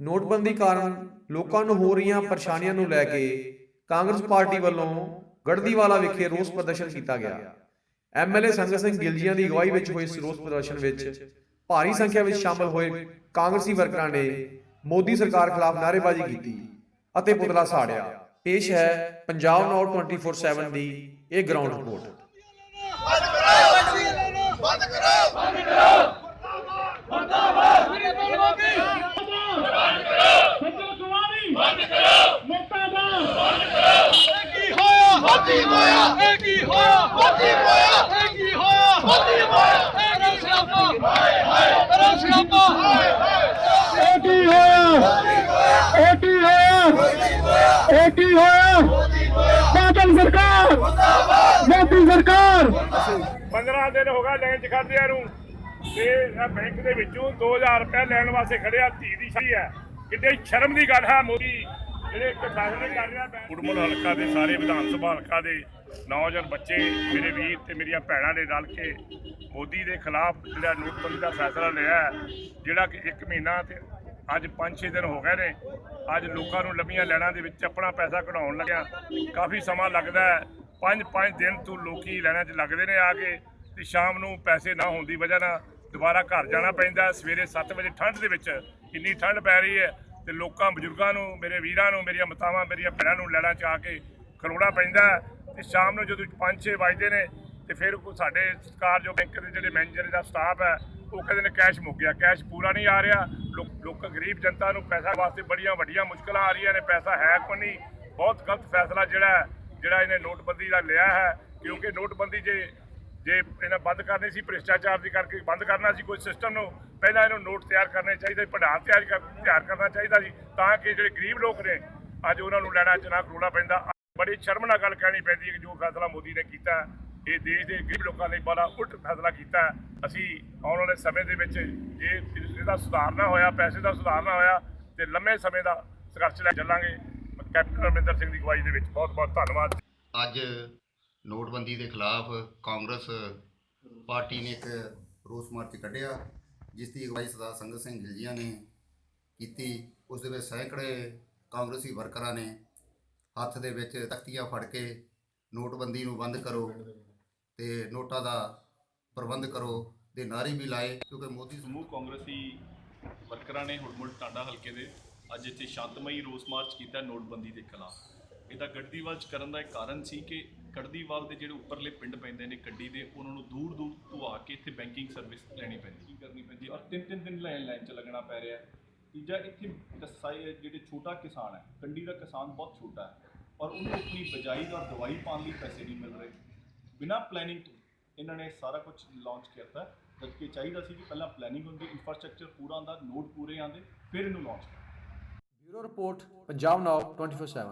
ਨੋਟਬੰਦੀ ਕਾਰਨ ਲੋਕਾਂ ਨੂੰ ਹੋ ਰਹੀਆਂ ਪਰੇਸ਼ਾਨੀਆਂ ਨੂੰ ਲੈ ਕੇ ਕਾਂਗਰਸ ਪਾਰਟੀ ਵੱਲੋਂ ਗੜਦੀਵਾਲਾ ਵਿਖੇ ਰੋਸ ਪ੍ਰਦਰਸ਼ਨ ਕੀਤਾ ਗਿਆ। ਐਮਐਲਏ ਸੰਗਤ ਸਿੰਘ ਗਿਲਜੀਆਂ ਦੀ ਅਗਵਾਈ ਵਿੱਚ ਹੋਏ ਇਸ ਰੋਸ ਪ੍ਰਦਰਸ਼ਨ ਵਿੱਚ ਭਾਰੀ ਸੰਖਿਆ ਵਿੱਚ ਸ਼ਾਮਲ ਹੋਏ ਕਾਂਗਰਸੀ ਵਰਕਰਾਂ ਨੇ ਮੋਦੀ ਸਰਕਾਰ ਖਿਲਾਫ ਨਾਅਰੇਬਾਜ਼ੀ ਕੀਤੀ ਅਤੇ ਪੁਤਲਾ ਸਾੜਿਆ। ਪੇਸ਼ ਹੈ ਪੰਜਾਬ ਨਾਉ 24/7 ਦੀ ਇਹ ਗਰਾਊਂਡ ਰਿਪੋਰਟ ਬੰਦ ਕਰੋ! ਬੰਦ ਕਰੋ! ਸੱਜਣ ਕੁਮਾਰੀ ਬੰਦ ਕਰੋ ਮੋਟਾ ਦਾ ਕੀ ਹੋਇਆ ਮੋਦੀ ਹੋਇਆ ਇਹ ਕੀ ਹੋਇਆ ਮੋਦੀ ਹੋਇਆ ਇਹ ਕੀ ਹੋਇਆ ਮੋਦੀ ਹੋਇਆ ਕਰੋ ਸਿਆਪਾ ਹਾਏ ਹਾਏ ਕਰੋ ਸਿਆਪਾ। ਹਾਏ ਹਾਏ ਇਹ ਕੀ ਹੋਇਆ। ਇਹ ਕੀ ਹੋਇਆ। ਇਹ ਕੀ ਹੋਇਆ। ਬਾਦਲ ਸਰਕਾਰ। ਮੋਦੀ ਸਰਕਾਰ। 15 ਦਿਨ ਹੋ ਗਏ ਲਾਈਨ 'ਚ ਖੜਦਿਆਂ ਨੂੰ। ਤੇ ਬੈਂਕ ਦੇ ਵਿੱਚੋਂ 2000 ਰੁਪਏ ਲੈਣ ਵਾਸਤੇ ਖੜਿਆ ਧੀ ਦੀ ਸ਼ਾਹੀ ਹੈ। ਕਿੱਡੇ ਸ਼ਰਮ ਦੀ ਗੱਲ ਹੈ ਮੋਦੀ। ਜਿਹੜੇ ਇੱਕ ਫੈਸਲੇ ਕਰ ਰਿਹਾ ਕੁੜਮੁਲ ਹਲਕਾ ਦੇ ਸਾਰੇ ਵਿਧਾਨ ਸਭਾ ਹਲਕਾ ਦੇ ਨੌਜਵਾਨ ਬੱਚੇ ਮੇਰੇ ਵੀਰ ਤੇ ਮੇਰੀਆਂ ਭੈਣਾਂ ਨੇ ਰਲ ਕੇ ਮੋਦੀ ਦੇ ਖਿਲਾਫ ਜਿਹੜਾ ਨੋਟਬੰਦੀ ਦਾ ਫੈਸਲਾ ਲਿਆ ਹੈ, ਜਿਹੜਾ ਕਿ 1 ਮਹੀਨਾ ਤੇ ਅੱਜ 5-6 ਦਿਨ ਹੋ ਗਏ ਨੇ ਅੱਜ ਲੋਕਾਂ ਨੂੰ ਲੰਮੀਆਂ ਲੈਣਾਂ ਦੇ ਵਿੱਚ ਆਪਣਾ ਪੈਸਾ ਕਢਾਉਣ ਲੱਗਿਆ। ਕਾਫੀ ਸਮਾਂ ਲੱਗਦਾ ਹੈ। ਪੰਜ ਪੰਜ ਦਿਨ ਤੋਂ ਲੋਕੀ ਲੈਣਾਂ 'ਚ ਲੱਗਦੇ ਨੇ ਆ ਕੇ ਤੇ ਸ਼ਾਮ ਨੂੰ ਪੈਸੇ ਨਾ ਹੋਣ ਦੀ ਵਜ੍ਹਾ ਨਾਲ ਦੁਬਾਰਾ ਘਰ ਜਾਣਾ ਪੈਂਦਾ ਸਵੇਰੇ 7 ਵਜੇ ਠੰਡ ਦੇ ਵਿੱਚ ਇੰਨੀ ਠੰਡ ਪੈ ਰਹੀ ਹੈ ਤੇ ਲੋਕਾਂ ਬਜ਼ੁਰਗਾਂ ਨੂੰ ਮੇਰੇ ਵੀਰਾਂ ਨੂੰ ਮੇਰੀਆਂ ਮਾਤਾਵਾਂ ਮੇਰੀਆਂ ਭੈਣਾਂ ਨੂੰ ਲੈਣਾ ਚ ਆ ਕੇ ਖਲੋਣਾ ਪੈਂਦਾ ਤੇ ਸ਼ਾਮ ਨੂੰ ਜਦੋਂ 5-6 ਵਜਦੇ ਨੇ ਤੇ ਫਿਰ ਕੋਈ ਸਾਡੇ ਸਰਕਾਰ ਜੋ ਬੈਂਕ ਦੇ ਜਿਹੜੇ ਮੈਨੇਜਰ ਦਾ ਸਟਾਫ ਹੈ, ਉਹ ਕਹਿੰਦੇ ਨੇ ਕੈਸ਼ ਮੁੱਕ ਗਿਆ, ਕੈਸ਼ ਪੂਰਾ ਨਹੀਂ ਆ ਰਿਹਾ। ਲੋਕ ਲੋਕ, ਗਰੀਬ ਜਨਤਾ ਨੂੰ ਪੈਸਾ ਵਾਸਤੇ ਬੜੀਆਂ ਵੱਡੀਆਂ ਮੁਸ਼ਕਲਾਂ ਆ ਰਹੀਆਂ ਨੇ, ਪੈਸਾ ਹੈ ਕੋਈ ਨਹੀਂ। ਬਹੁਤ ਗਲਤ ਫੈਸਲਾ ਜਿਹੜਾ ਜਿਹੜਾ ਇਹਨੇ ਨੋਟਬੰਦੀ ਦਾ ਲਿਆ ਹੈ, ਕਿਉਂਕਿ ਨੋਟਬੰਦੀ ਜੇ ਜੇ ਇਹਨਾਂ ਬੰਦ ਕਰਨੀ ਸੀ, ਭ੍ਰਿਸ਼ਟਾਚਾਰ ਦੀ ਕਰਕੇ ਬੰਦ ਕਰਨਾ ਸੀ ਕੋਈ ਸਿਸਟਮ ਨੂੰ, ਪਹਿਲਾਂ ਇਹਨੂੰ ਨੋਟ ਤਿਆਰ ਕਰਨੇ ਚਾਹੀਦੇ ਭੰਡਾਰ ਤਿਆਰ ਕਰ, ਤਿਆਰ ਕਰਨਾ ਚਾਹੀਦਾ ਸੀ, ਤਾਂ ਕਿ ਜਿਹੜੇ ਗਰੀਬ ਲੋਕ ਨੇ, ਅੱਜ ਉਹਨਾਂ ਨੂੰ ਲੈਣਾ ਚਨਾ ਕਰੋੜਾ ਪੈਂਦਾ। ਬੜੀ ਸ਼ਰਮਨਾਕ ਗੱਲ ਕਹਿਣੀ ਪੈਂਦੀ ਹੈ ਕਿ ਜੋ ਫੈਸਲਾ ਮੋਦੀ ਨੇ ਕੀਤਾ, ਇਹ ਦੇਸ਼ ਦੇ ਗਰੀਬ ਲੋਕਾਂ ਲਈ ਬੜਾ ਉਲਟ ਫੈਸਲਾ ਕੀਤਾ। ਅਸੀਂ ਆਉਣ ਵਾਲੇ ਸਮੇਂ ਦੇ ਵਿੱਚ ਜੇ ਇਹਦਾ ਸੁਧਾਰ ਨਾ ਹੋਇਆ, ਪੈਸੇ ਦਾ ਸੁਧਾਰ ਨਾ ਹੋਇਆ, ਤੇ ਲੰਮੇ ਸਮੇਂ ਦਾ ਸੰਘਰਸ਼ ਲੈ ਚੱਲਾਂਗੇ। ਕੈਪਟਨ ਅਮਰਿੰਦਰ ਸਿੰਘ ਦੀ ਅਗਵਾਈ ਦੇ ਵਿੱਚ ਬਹੁਤ ਬਹੁਤ ਧੰਨਵਾਦ। ਅੱਜ ਨੋਟਬੰਦੀ ਦੇ ਖਿਲਾਫ ਕਾਂਗਰਸ ਪਾਰਟੀ ਨੇ ਇੱਕ ਰੋਸ ਮਾਰਚ ਕੱਢਿਆ, ਜਿਸ ਦੀ ਅਗਵਾਈ ਸਰਦਾਰ ਸੰਗਤ ਸਿੰਘ ਗਿਲਜੀਆਂ ਨੇ ਕੀਤੀ। ਉਸ ਦੇ ਵਿੱਚ ਸੈਂਕੜੇ ਕਾਂਗਰਸੀ ਵਰਕਰਾਂ ਨੇ ਹੱਥ ਦੇ ਵਿੱਚ ਤਖਤੀਆਂ ਫੜ ਕੇ ਨੋਟਬੰਦੀ ਨੂੰ ਬੰਦ ਕਰੋ ਤੇ ਨੋਟਾਂ ਦਾ ਪ੍ਰਬੰਧ ਕਰੋ ਦੇ ਨਾਰੇ ਵੀ ਲਾਏ ਕਿਉਂਕਿ ਮੋਦੀ ਸਮੂਹ ਕਾਂਗਰਸੀ ਵਰਕਰਾਂ ਨੇ ਹੁੜਮੁੜ ਟਾਂਡਾ ਹਲਕੇ ਦੇ ਅੱਜ ਇੱਥੇ ਸ਼ਾਂਤਮਈ ਰੋਸ ਮਾਰਚ ਕੀਤਾ ਨੋਟਬੰਦੀ ਦੇ ਖਿਲਾਫ। ਇਹਦਾ ਗੜਦੀਵਾਲ ਚ ਕਰਨ ਦਾ ਇੱਕ ਕਾਰਨ ਸੀ ਕਿ ਗੜਦੀਵਾਲ ਦੇ ਜਿਹੜੇ ਉੱਪਰਲੇ ਪਿੰਡ ਪੈਂਦੇ ਨੇ ਕੱਡੀ ਦੇ ਉਹਨਾਂ ਨੂੰ ਦੂਰ ਦੂਰ ਤੋਂ ਆ ਕੇ ਇੱਥੇ ਬੈਂਕਿੰਗ ਸਰਵਿਸ ਲੈਣੀ ਪੈਂਦੀ। ਕੀ ਕਰਨੀ ਪੈਂਦੀ ਔਰ ਤਿੰਨ ਤਿੰਨ ਦਿਨ ਲਾਈਨ ਲਾਈਨ ਚ ਲੱਗਣਾ ਪੈ ਰਿਹਾ ਹੈ। ਤੀਜਾ ਇੱਥੇ ਕਸਾਈ ਜਿਹੜੇ ਛੋਟਾ ਕਿਸਾਨ ਹੈ ਕੰਡੀ ਦਾ ਕਿਸਾਨ ਬਹੁਤ ਛੋਟਾ ਹੈ। ਔਰ ਉਹਨੂੰ ਆਪਣੀ ਬਜਾਈ ਔਰ ਦਵਾਈ ਪਾਉਣ ਲਈ ਪੈਸੇ ਨਹੀਂ ਮਿਲ ਰਹੇ। ਬਿਨਾਂ ਪਲੈਨਿੰਗ ਤੋਂ ਇਹਨਾਂ ਨੇ ਸਾਰਾ ਕੁਝ ਲਾਂਚ ਕੀਤਾ। ਜਦਕਿ ਚਾਹੀਦਾ ਸੀ ਕਿ ਪਹਿਲਾਂ ਪਲੈਨਿੰਗ ਹੁੰਦੀ ਇਨਫਰਾਸਟ੍ਰਕਚਰ ਪੂਰਾ ਆਉਂਦਾ ਨੋਟ ਪੂਰੇ ਆਉਂਦੇ, ਫਿਰ ਇਹਨੂੰ ਲਾਂਚ ਬਿਊਰੋ ਰਿਪੋਰਟ, ਪੰਜਾਬ ਨਾਉ 24/7